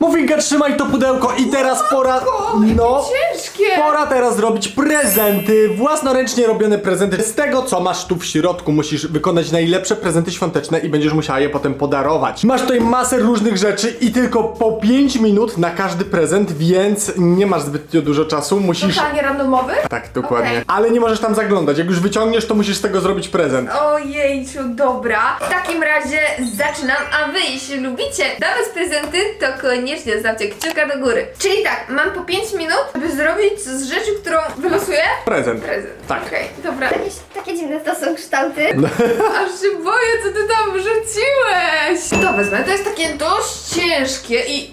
Mufinka, trzymaj to pudełko i teraz pora... No... Pora teraz zrobić prezenty, własnoręcznie robione prezenty. Z tego, co masz tu w środku, musisz wykonać najlepsze prezenty świąteczne i będziesz musiała je potem podarować. Masz tutaj masę różnych rzeczy i tylko po 5 minut na każdy prezent, więc nie masz zbytnio dużo czasu, musisz... Totalnie randomowy? Tak, dokładnie. Okej. Ale nie możesz tam zaglądać. Jak już wyciągniesz, to musisz z tego zrobić prezent. Ojejciu, dobra. W takim razie zaczynam, a wy jeśli lubicie dawać prezenty, to koniecznie zostawcie kciuka do góry. Czyli tak, mam po 5 minut, by zrobić z rzeczy, którą wylosuję Prezent. prezent. Tak. Okej, dobra. Jakieś takie dziwne to są kształty. Aż się boję, co ty tam wrzuciłeś. To wezmę, to jest takie dość ciężkie i...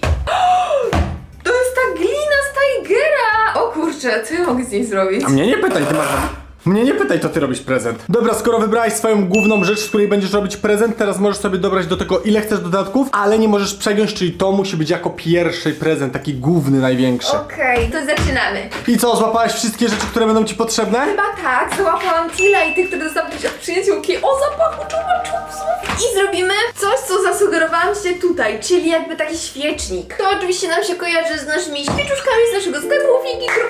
To jest ta glina z Tigera! O kurczę, co ja mogę z niej zrobić? A mnie nie pytaj, ty masz... Mnie nie pytaj, to ty robisz prezent. Dobra, skoro wybrałaś swoją główną rzecz, z której będziesz robić prezent, teraz możesz sobie dobrać do tego ile chcesz dodatków, ale nie możesz przegiąć, czyli to musi być jako pierwszy prezent, taki główny, największy. Okej, to zaczynamy. I co, złapałaś wszystkie rzeczy, które będą ci potrzebne? Chyba tak, załapałam Tila i tych, które dostałam gdzieś od przyjaciółki o zapachu czuba czupsów. I zrobimy coś, co zasugerowałam się tutaj, czyli jakby taki świecznik. To oczywiście nam się kojarzy z naszymi świeczuszkami z naszego sklepu figi.pl.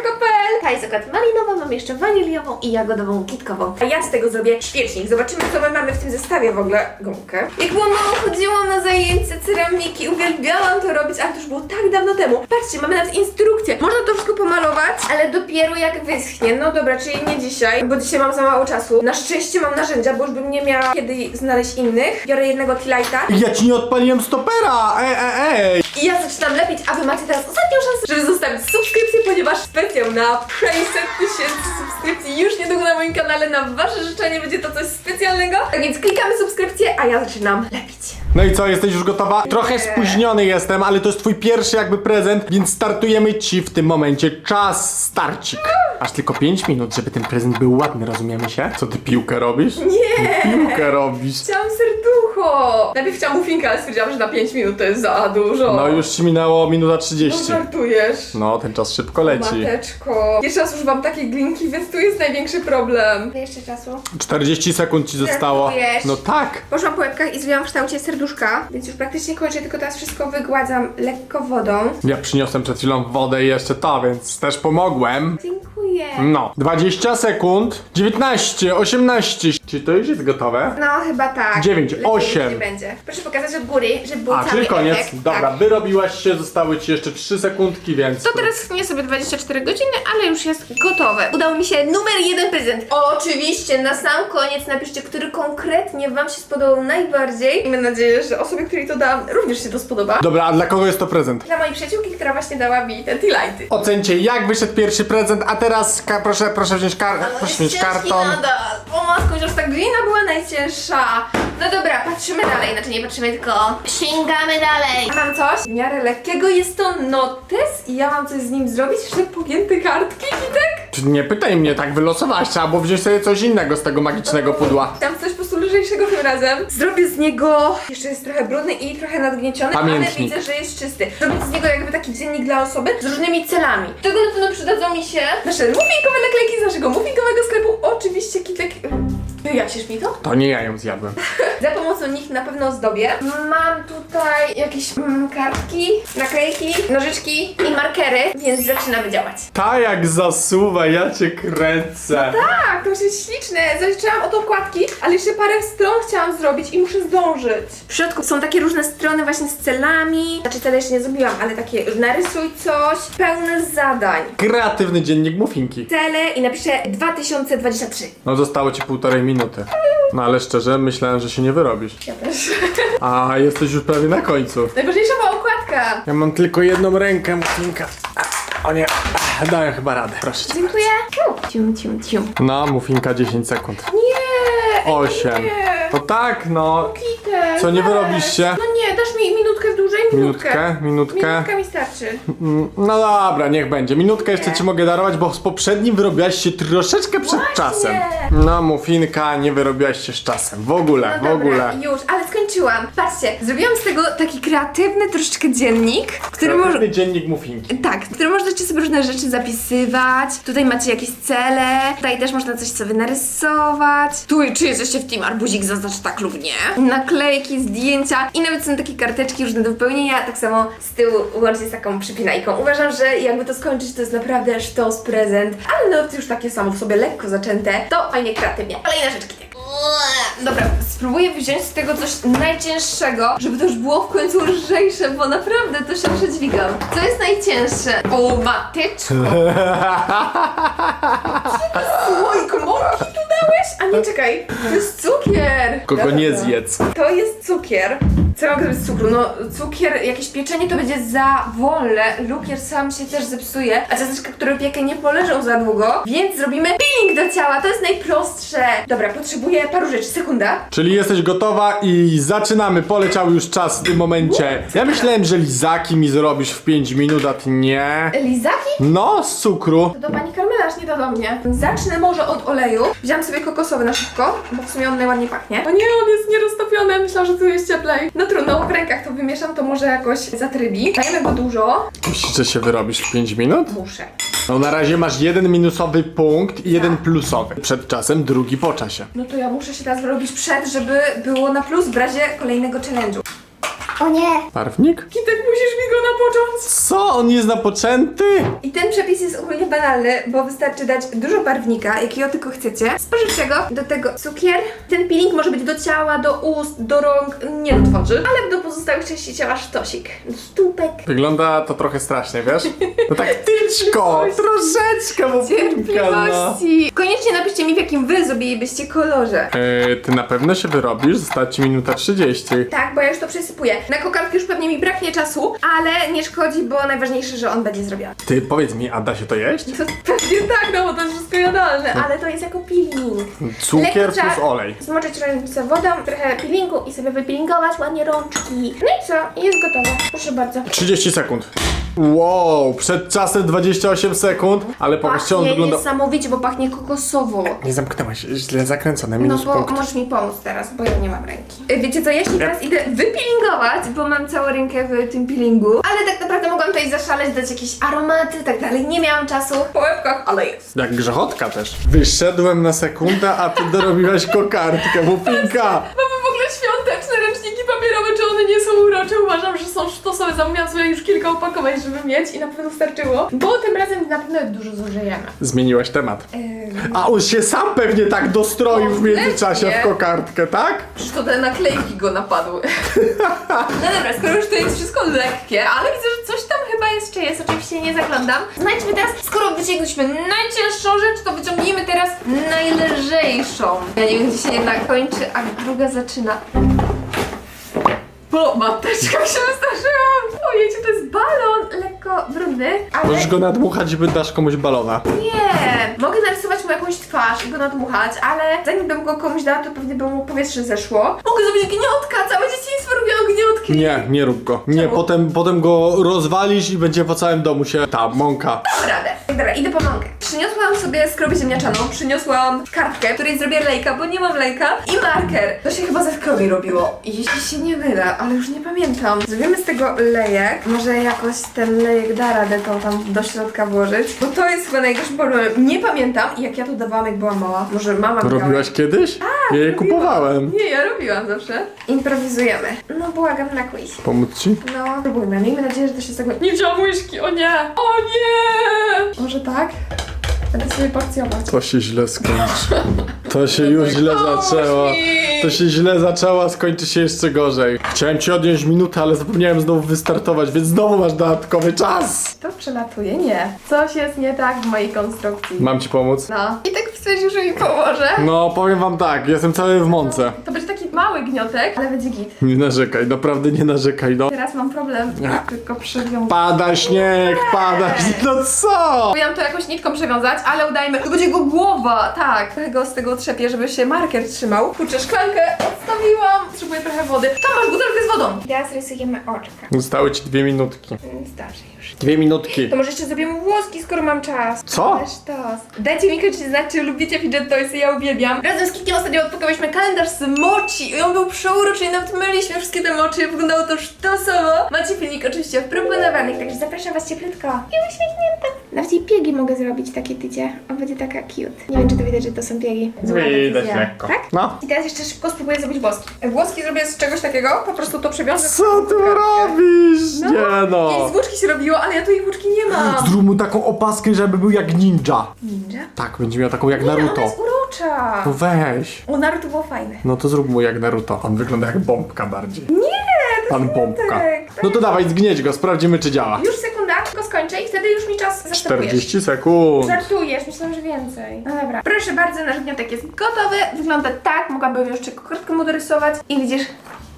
Ta jest akurat malinowa, mam jeszcze waniliową i jagodową kitkową. A ja z tego zrobię świecznik. Zobaczymy, co my mamy w tym zestawie w ogóle. Gąbkę. Jak byłam małą, chodziłam na zajęcia ceramiki, uwielbiałam to robić, ale to już było tak dawno temu. Patrzcie, mamy nawet instrukcję. Można to wszystko pomalować, ale dopiero jak wyschnie. No dobra, czyli nie dzisiaj, bo dzisiaj mam za mało czasu. Na szczęście mam narzędzia, bo już bym nie miała kiedy znaleźć innych. Biorę jednego T-Lighta Ja ci nie odpaliłem stopera! Ej, ej, ej! i ja zaczynam lepić, a wy macie teraz ostatnią szansę, żeby zostawić subskrypcję, ponieważ specjal na 600 tysięcy subskrypcji już niedługo na moim kanale na wasze życzenie będzie to coś specjalnego. Tak więc klikamy subskrypcję, a ja zaczynam lepić. No i co, jesteś już gotowa? Trochę spóźniony jestem, ale to jest twój pierwszy jakby prezent, więc startujemy ci w tym momencie. Czas starcik. Aż tylko 5 minut, żeby ten prezent był ładny, rozumiemy się? Co ty piłkę robisz? Nie! Piłkę robisz. Chciałam serducho! Najpierw chciałam muffinka, ale stwierdziłam, że na 5 minut to jest za dużo. No już ci minęło minuta No 30. żartujesz. No, ten czas szybko leci. Mateczko. Jeszcze raz używam takiej glinki, więc tu jest największy problem. Jeszcze czasu. 40 sekund ci zostało. Żartujesz? No tak. Poszłam po łebkach i zrobiłam w kształcie serduszka, więc już praktycznie kończę, tylko teraz wszystko wygładzam lekko wodą. Ja przyniosłem przed chwilą wodę i jeszcze to, więc też pomogłem. Dziękuję. No, 20 sekund, 19, 18. Czy to już jest gotowe? No, chyba tak. Dziewięć, Lepiej osiem. Nie będzie. Proszę pokazać od góry, żeby był A, cały czyli koniec. efekt. Dobra, Tak. wyrobiłaś się, zostały ci jeszcze 3 sekundki, więc. To teraz schnie sobie 24 godziny, ale już jest gotowe. Udało mi się numer jeden prezent. Oczywiście, na sam koniec napiszcie, który konkretnie Wam się spodobał najbardziej. I mam nadzieję, że osobie, której to dałam, również się to spodoba. Dobra, a dla kogo jest to prezent? Dla mojej przyjaciółki, która właśnie dała mi te T-lighty. Ocencie, jak wyszedł pierwszy prezent, a teraz ka- proszę, proszę wziąć, kar- proszę wziąć karton. Nadal. Matko, chociaż ta glina była najcięższa. No dobra, patrzymy dalej, znaczy nie patrzymy, tylko sięgamy dalej. Mam coś w miarę lekkiego, jest to notes i ja mam coś z nim zrobić, jeszcze pogięte kartki, Kitek? Czy Nie pytaj mnie, tak wylosowałaś, trzeba było wziąć sobie coś innego z tego magicznego pudła. Tam coś po prostu lżejszego tym razem. Zrobię z niego, jeszcze jest trochę brudny i trochę nadgnieciony, Pamiętnik. ale widzę, że jest czysty. Zrobię z niego jakby taki dziennik dla osoby z różnymi celami. Do tego na pewno przydadzą mi się nasze muffinkowe naklejki z naszego muffinkowego sklepu. Oczywiście, Kitek... Wyjaśnisz mi to? To nie ja ją zjadłem. Za pomocą nich na pewno zdobię. Mam tutaj jakieś mm, kartki, naklejki, nożyczki i markery, więc zaczynamy działać. Ta jak zasuwa, ja cię kręcę. Tak, to jest śliczne. Zaczęłam od okładki, ale jeszcze parę stron chciałam zrobić i muszę zdążyć. W środku są takie różne strony właśnie z celami. Znaczy cele jeszcze nie zrobiłam, ale takie narysuj coś, pełne zadań. Kreatywny dziennik muffinki. Cele i napiszę 2023. No zostało ci półtorej minuty. No ale szczerze, myślałem, że się nie wyrobisz. Ja też. A, jesteś już prawie na końcu. Najważniejsza była okładka. Ja mam tylko jedną rękę, muffinka. O nie, Ach, dałem chyba radę, proszę cię. Dziękuję. Cium, cium, cium. No, muffinka 10 sekund. Nie! 8. Nie! To tak, no. Kitek, Co, nie weź. wyrobisz się? No nie, dasz minutkę? Minutkę. Minutkę. Minutka mi starczy. Mm, No dobra, niech będzie. Minutkę jeszcze ci mogę darować, bo z poprzednim wyrobiłaś się troszeczkę przed Właśnie. czasem. No, muffinka, nie wyrobiłaś się z czasem. W ogóle, No w dobra, ogóle. już, ale skończyłam. Patrzcie, zrobiłam z tego taki kreatywny troszeczkę dziennik, w którym może... Kreatywny dziennik muffinki. Tak, w którym możecie sobie różne rzeczy zapisywać. Tutaj macie jakieś cele. Tutaj też można coś sobie narysować. Tu, czy jesteście w team arbuzik, zaznacz tak lub nie. Naklejki, zdjęcia i nawet są takie karteczki różne do wypełnienia. Zupełnie ja, tak samo z tyłu łącznie z taką przypinajką. Uważam, że jakby to skończyć, to jest naprawdę sztos prezent, ale no już takie samo w sobie lekko zaczęte, to fajnie kreatywnie. Kolejne rzeczki. Dobra, spróbuję wziąć z tego coś najcięższego, żeby to już było w końcu lżejsze, bo naprawdę to się przedźwigam. Co jest najcięższe? O, matyczko! Słoik mąki tu dałeś? A nie, czekaj, to jest cukier! Kogo nie zjedz. To jest cukier. Co mogę zrobić z cukru? No cukier, jakieś pieczenie to będzie za wolne. Lukier sam się też zepsuje, a ciasteczka, które piekę nie poleżą za długo, więc zrobimy do ciała. To jest najprostsze. Dobra, potrzebuję paru rzeczy. Sekunda. Czyli jesteś gotowa i zaczynamy. Poleciał już czas w tym momencie. Ja myślałem, że lizaki mi zrobisz w 5 minut, a ty nie. Lizaki? No, z cukru. To do pani karmelarz, nie to do mnie. Zacznę może od oleju. Wziąłam sobie kokosowy na szybko, bo w sumie on najładniej pachnie. O nie, on jest nieroztopiony. Myślałam, że tu jest cieplej. No trudno, w rękach to wymieszam, to może jakoś zatrybi. Dajemy go dużo. Myślisz, że się wyrobisz w 5 minut? Muszę. No na razie masz jeden minusowy punkt i jeden plusowy. Przed czasem, drugi po czasie. No to ja muszę się teraz wyrobić przed, żeby było na plus w razie kolejnego challenge'u. O nie! Barwnik? Kitek, musisz mi go napocząć. Co? On jest napoczęty? I ten przepis jest ogólnie banalny, bo wystarczy dać dużo barwnika, jakiego tylko chcecie, spożywczego, do tego cukier. Ten peeling może być do ciała, do ust, do rąk, nie do twarzy, ale do pozostałych części ciała sztosik. Do stópek. Wygląda to trochę strasznie, wiesz? No tak tyczko, troszeczkę, bo pinka, no. Cierpliwości. Koniecznie napiszcie mi, w jakim wy zrobilibyście kolorze. Yy, ty na pewno się wyrobisz, została ci minuta 30. Tak, bo ja już to przesypuję. Na kokardkę już pewnie mi braknie czasu, ale nie szkodzi, bo najważniejsze, że on będzie zrobiony. Ty powiedz mi, a da się to jeść? To pewnie tak, no bo to jest wszystko jadalne, ale to jest jako peeling. Cukier Lekko trzeba plus olej. Zmoczyć ręce wodą, trochę peelingu i sobie wypeelingować ładnie rączki. No i co? I jest gotowe. Proszę bardzo. 30 sekund. Wow, przed czasem 28 sekund, ale popatrzcie, on Pachnie wygląda... niesamowicie, bo pachnie kokosowo. Nie zamknęłaś, źle zakręcone, No minus bo punkt. możesz mi pomóc teraz, bo ja nie mam ręki. Y, Wiecie co, ja się teraz idę wypeelingować, bo mam całą rękę w tym peelingu. Ale tak naprawdę mogłam tutaj zaszaleć, dać jakieś aromaty i tak dalej. Nie miałam czasu po łebkach, ale jest. Jak grzechotka też. Wyszedłem na sekundę, a ty dorobiłaś kokardkę, łupinka. Mamy w ogóle świąteczne ręczniki papierowe, czy one nie są urocze? Uważam, że są sztosowe. Zamówiłam sobie już kilka opakowań, żeby mieć i na pewno starczyło. Bo tym razem na pewno dużo zużyjemy. Zmieniłaś temat. A on się sam pewnie tak dostroił w międzyczasie w kokardkę, tak? Przecież to te naklejki go napadły. no dobra, skoro już to jest wszystko lekkie, ale widzę, że coś tam chyba jeszcze jest, oczywiście nie zaglądam. Znajdźmy teraz, skoro wyciągnęliśmy najcięższą rzecz, to wyciągnijmy teraz najlżejszą. Ja nie wiem, gdzie się jedna kończy, a druga zaczyna. O, mateczka się wystraszyłam! Ojejcie, to jest balon, lekko brudny, ale... Możesz go nadmuchać i dasz komuś balona. Nie! Mogę narysować mu jakąś twarz i go nadmuchać, ale zanim bym go komuś dała, to pewnie by mu powietrze zeszło. Mogę zrobić gniotka! Całe dzieciństwo robiło gniotki! Nie, nie rób go. Nie, Czemu? potem, potem go rozwalisz i będzie po całym domu się ta mąka. Dam radę. Dobra, idę po mąkę. Przyniosłam sobie skrobię ziemniaczaną, przyniosłam kartkę, której zrobię lejka, bo nie mam lejka i marker. To się chyba ze skrobi robiło. Jeśli się nie mylę, ale już nie pamiętam. Zrobimy z tego lejek. Może jakoś ten lejek da radę to tam do środka włożyć, bo to jest chyba najgorszym problemem. Nie pamiętam, jak ja to dawałam, jak byłam mała. Może mama mi dała. Robiłaś kiedyś? Ja je robiłam. kupowałem. Nie, ja robiłam zawsze. Improwizujemy. No błagam na quiz. Pomóc ci? No, próbujmy. Miejmy nadzieję, że to się z tego... Nie wziąłam łyżki, o nie! O nie! Może tak? Będę sobie porcjować. To się źle skończy. To się już źle zaczęło. To się źle zaczęło, a skończy się jeszcze gorzej. Chciałem ci odjąć minutę, ale zapomniałem znowu wystartować, więc znowu masz dodatkowy czas. To przelatuje? Nie. Coś jest nie tak w mojej konstrukcji. Mam ci pomóc? No. I tak stwierdził, że mi pomoże. No, powiem wam tak, jestem cały w mące. To będzie taki mały gniotek, ale będzie git. Nie narzekaj, naprawdę nie narzekaj, no. Teraz mam problem, tylko przewiązać. Pada śnieg, pada śnieg, no co? Próbujam to jakąś nitką przewiązać, ale udajmy. To będzie jego głowa, tak. Trochę go z tego otrzepię, żeby się marker trzymał. Kurczę, szklankę odstawiłam. Potrzebuję trochę wody. Tam masz butelkę z wodą. Teraz rysujemy oczka. Zostały ci dwie minutki. Zdarzy już. Dwie minutki. To może jeszcze zrobimy włoski, skoro mam czas. Co? Ale sztos. Dajcie mi koniecznie znać, czy lubicie fidget toysy, ja uwielbiam. Razem z Kitkiem ostatnio odpakowałyśmy kalendarz z mochi i on był przeuroczy i nawet myliśmy wszystkie te moczy, wyglądało to sztosowo. Macie filmik oczywiście w proponowanych, także zapraszam was cieplutko. I uśmiechnięta. Nawet jej piegi mogę zrobić takie tycie. On będzie taka cute. Nie wiem, czy to widać, że to są piegi. Zła Widać decyzja. lekko. Tak? No. I teraz jeszcze szybko spróbuję zrobić włoski. Włoski zrobię z czegoś takiego, po prostu to przewiążę. Co ty robisz? No, Nie Kiedyś no. z włóczki się robiło, ale ja tu jej włóczki nie mam. Zrób mu taką opaskę, żeby był jak ninja. Ninja? Tak, będzie miał taką jak Nie, ona Naruto. jest No weź. U Naruto było fajne. No to zrób mu jak Naruto. On wygląda jak bombka bardziej. Nie, to Pan bombka. No to dawaj, zgnieć go, sprawdzimy czy działa. Już sekunda, tylko skończę i wtedy już mi czas zastępujesz. 40 sekund. Żartujesz, myślałam, że więcej. No dobra. Proszę bardzo, nasz gniatek jest gotowy. Wygląda tak, mogłabym jeszcze krótko mu dorysować i widzisz,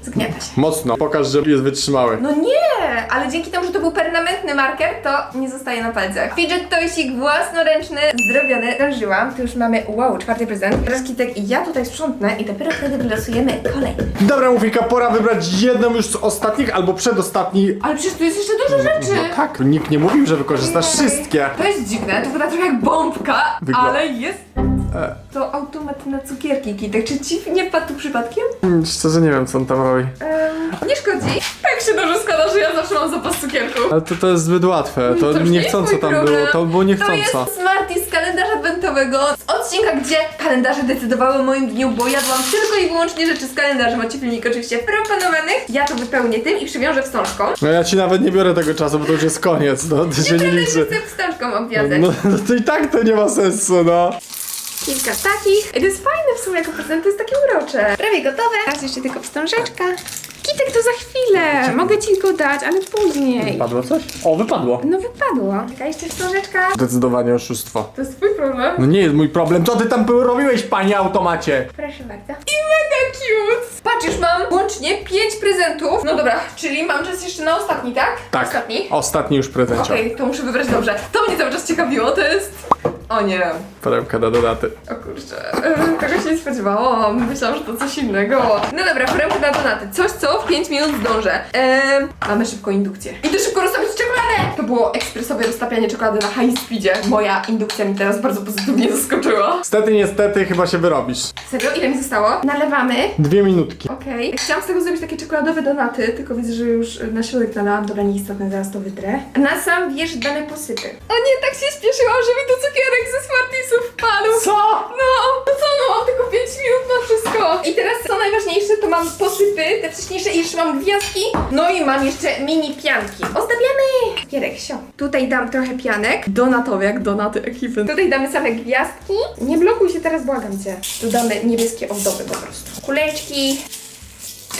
zgniata się. Mocno. Pokaż, że jest wytrzymały. No nie, ale dzięki temu, że to był permanentny marker, to nie zostaje na palcach. Fidget toysik własnoręczny, zrobiony, zdążyłam. Tu już mamy, wow, czwarty prezent. Teraz Kitek i ja tutaj sprzątnę i dopiero wtedy wylosujemy kolejny. Dobra, Mufika, pora wybrać jedną już z ostatnich albo przedostatni. Ale przecież tu jest jeszcze dużo rzeczy. No tak, nikt nie mówił, że wykorzystasz wszystkie. To jest dziwne, to wygląda trochę jak bombka, Wygla- ale jest. To automat na cukierki, Kitek. Czy ci nie wpadł tu przypadkiem? Hmm, Szczerze nie wiem, co on tam robi. Ehm, nie szkodzi. Tak się dobrze składa, że ja zawsze mam zapas cukierków. Ale to, to jest zbyt łatwe, to, To już nie niechcąco jest mój tam problem. było, to było To niechcąco. jest Smarties z kalendarza adwentowego, z odcinka, gdzie kalendarze decydowały o moim dniu, bo jadłam tylko i wyłącznie rzeczy z kalendarza. Macie filmik oczywiście proponowanych. Ja to wypełnię tym i przywiążę wstążką. No ja ci nawet nie biorę tego czasu, bo to już jest koniec, no to się nie Będę liczy. chcę wstążką obwiązać. No, no to i tak to nie ma sensu, no. Kilka takich. I to jest fajne w sumie jako prezent, to jest takie urocze. Prawie gotowe. Teraz jeszcze tylko wstążeczka. Kitek to za chwilę. Mogę ci go dać, ale później. Wypadło coś? O, wypadło. No wypadło. Taka jeszcze wstążeczka. Zdecydowanie oszustwo. To jest twój problem. No nie jest mój problem, co ty tam robiłeś, panie automacie? Proszę bardzo. I mega cute! Patrz, już mam łącznie 5 prezentów. No dobra, czyli mam czas jeszcze na ostatni, tak? Tak, Ostatni? ostatni już prezencior. Okej, to muszę wybrać dobrze. To mnie cały czas ciekawiło, to jest... O nie, Perełka do dodaty. o kurczę, e, tego się nie spodziewałam. Myślałam, że to coś innego. No dobra, perełka na donaty. Coś, co w 5 minut zdążę. Eee, mamy szybko indukcję. Idę szybko rozstawić czekoladę! To było ekspresowe roztapianie czekolady na high speedzie. Moja indukcja mi teraz bardzo pozytywnie zaskoczyła. Niestety, niestety, chyba się wyrobisz. Serio? Ile mi zostało? Nalewamy. Dwie minutki. Okej. Chciałam z tego zrobić takie czekoladowe donaty, tylko widzę, że już na środek nalałam. Dobra, nieistotne, zaraz to wytrę. Na sam wierzch dane posypy. O nie, tak się śpieszyłam, że mi tu cukierek ze Smartiesów wpadł. Co? No, no co no, mam tylko 5 minut na wszystko. I teraz co najważniejsze, to mam posypy, te wcześniejsze i jeszcze mam gwiazdki. No i mam jeszcze mini pianki. Ozdabiamy! Cukierek, sio. Tutaj dam trochę pianek. Donatowy, jak donaty ekipy. Tutaj damy same gwiazdki. Nie blokuj się teraz, błagam cię. Tu damy niebieskie ozdoby po prostu. Kuleczki.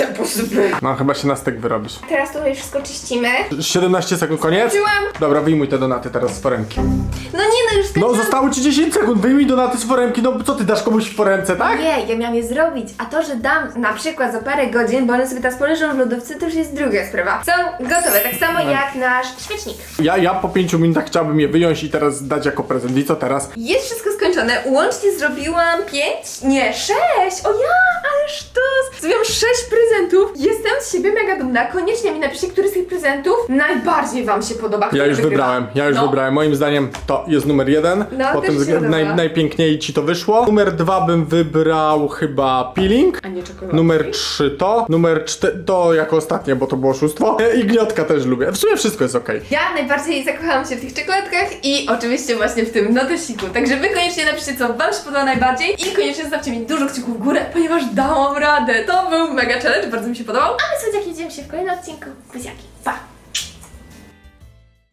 Posypy. No chyba się na styk wyrobisz. Teraz tutaj wszystko czyścimy. 17 sekund, koniec? Czułam. Dobra, wyjmuj te donaty teraz z foremki. No nie no, już No, skończyłam. zostało ci 10 sekund, wyjmij donaty z foremki, no co ty dasz komuś w foremce, tak? Nie, ja miałam je zrobić, a to, że dam na przykład za parę godzin, bo one sobie teraz poleżą w lodówce, to już jest druga sprawa. Są gotowe, tak samo No. jak nasz świecznik. Ja, ja po 5 minutach chciałbym je wyjąć i teraz dać jako prezent. I co teraz? Jest wszystko skończone. Łącznie zrobiłam pięć? Nie, sześć! O ja, sztos! Zrobiłam sześć prezentów. Jestem z siebie mega dumna. Koniecznie mi napiszcie, który z tych prezentów najbardziej wam się podoba. Ja już wygrywa. wybrałem, ja już no. wybrałem. Moim zdaniem to jest numer jeden. No, po też tym się względzie podoba. naj, najpiękniej ci to wyszło. Numer dwa bym wybrał chyba peeling. A nie czekolada. Numer 3 to, numer 4 to jako ostatnie, bo to było oszustwo. E, I gniotka też lubię. W sumie wszystko jest okej. Ja najbardziej zakochałam się w tych czekoladkach i oczywiście właśnie w tym notesiku. Także wy koniecznie napiszcie, co wam się podoba najbardziej i koniecznie zostawcie mi dużo kciuków w górę, ponieważ dałam radę. To był mega challenge, bardzo mi się podobał. A my słodziaki widzimy się w kolejnym odcinku. Buziaki, pa!